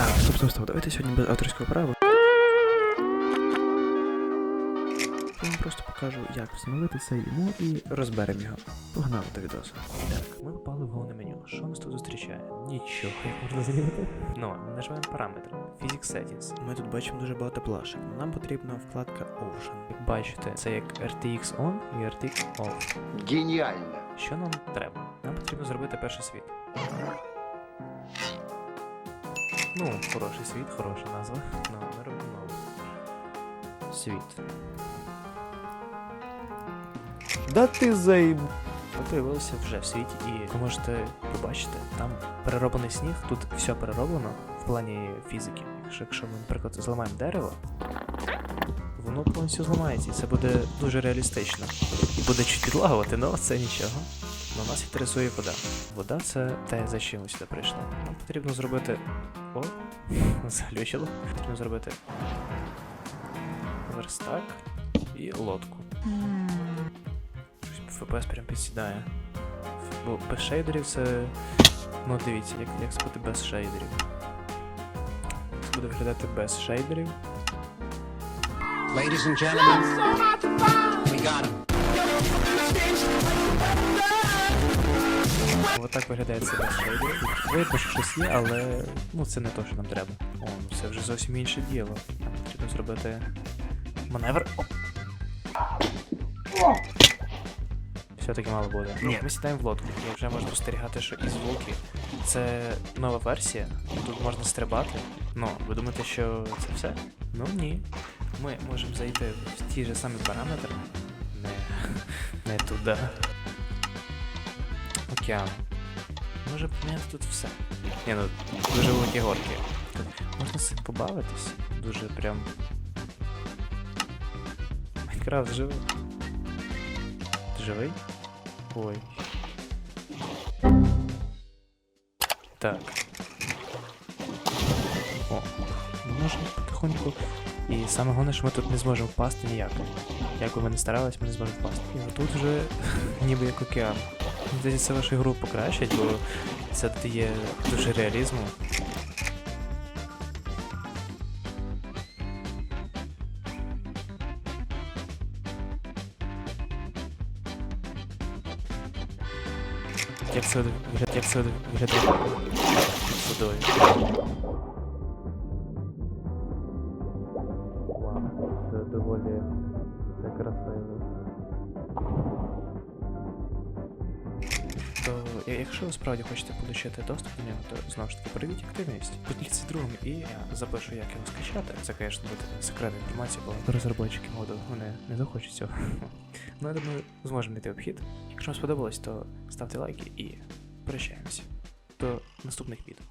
Так, стоп, стоп, стоп. Давайте сьогодні без авторського права. Я вам просто покажу, як встановити це йому і розберемо його. Погнали до відосу. Так, ми попали в головне меню. Що нас тут зустрічає? Нічого, як можна замінити. Ну, нажимаємо параметри. Physics Settings. Ми тут бачимо дуже багато плашок. Нам потрібна вкладка Ocean. Як бачите, це як RTX On і RTX Off. Гениально. Що нам треба? Нам потрібно зробити перший світ. Ну, хороший світ, хороша назва. Ну, ми робимо. Світ. Да ти заїб... Ми появилися вже в світі, і ви можете побачити, там перероблений сніг, тут все перероблено в плані фізики. Якщо, якщо ми, наприклад, зламаємо дерево, воно повністю зламається, і це буде дуже реалістично. І буде чуть підлагувати, але це нічого. Но нас інтересує вода. Вода це те, за чим ми сюди прийшли. Нам потрібно зробити. О, заглючило. Потрібно зробити верстак і лодку. Щось FPS прям підсідає. Бо без шейдерів це. Ну дивіться, як, як це буде без шейдерів. Це буде виглядати без шейдерів. Ladies and gentlemen, we got him. Отак виглядає це без шейдерів. Видно, що щось є, але ну це не то, що нам треба. О, ну це вже зовсім інше діло. Нам потрібно зробити маневр. Все-таки мало буде. Ні. Ми сідаємо в лодку, і вже можна спостерігати, що із звуки це нова версія. Тут можна стрибати. Ну, ви думаєте, що це все? Ну ні. Ми можемо зайти в ті ж самі параметри. Не, не туди. Океан. Може поміняти тут все. Ні, ну дуже великі горки. Можна з цим побавитись. Дуже прям. Майнкрафт живий. Ти живий? Ой. Так. О, можна потихоньку. І саме головне, що ми тут не зможемо впасти ніяк. Як би ми не старались, ми не зможемо впасти. І тут вже ніби як океан. Здається, вашу гру покращить, бо це дає дуже реалізму. Як це виглядає, як це виглядає це доволі красиво. Якщо ви справді хочете отримати доступ до нього, то знову ж таки проявіть активність. Поділіться другом і я запишу, як його скачати. Це, звісно, буде секретна інформація, бо розробники моду вони не захочуть цього. Ну, я думаю, зможемо знайти обхід. Якщо вам сподобалось, то ставте лайки і прощаємося. До наступних відео.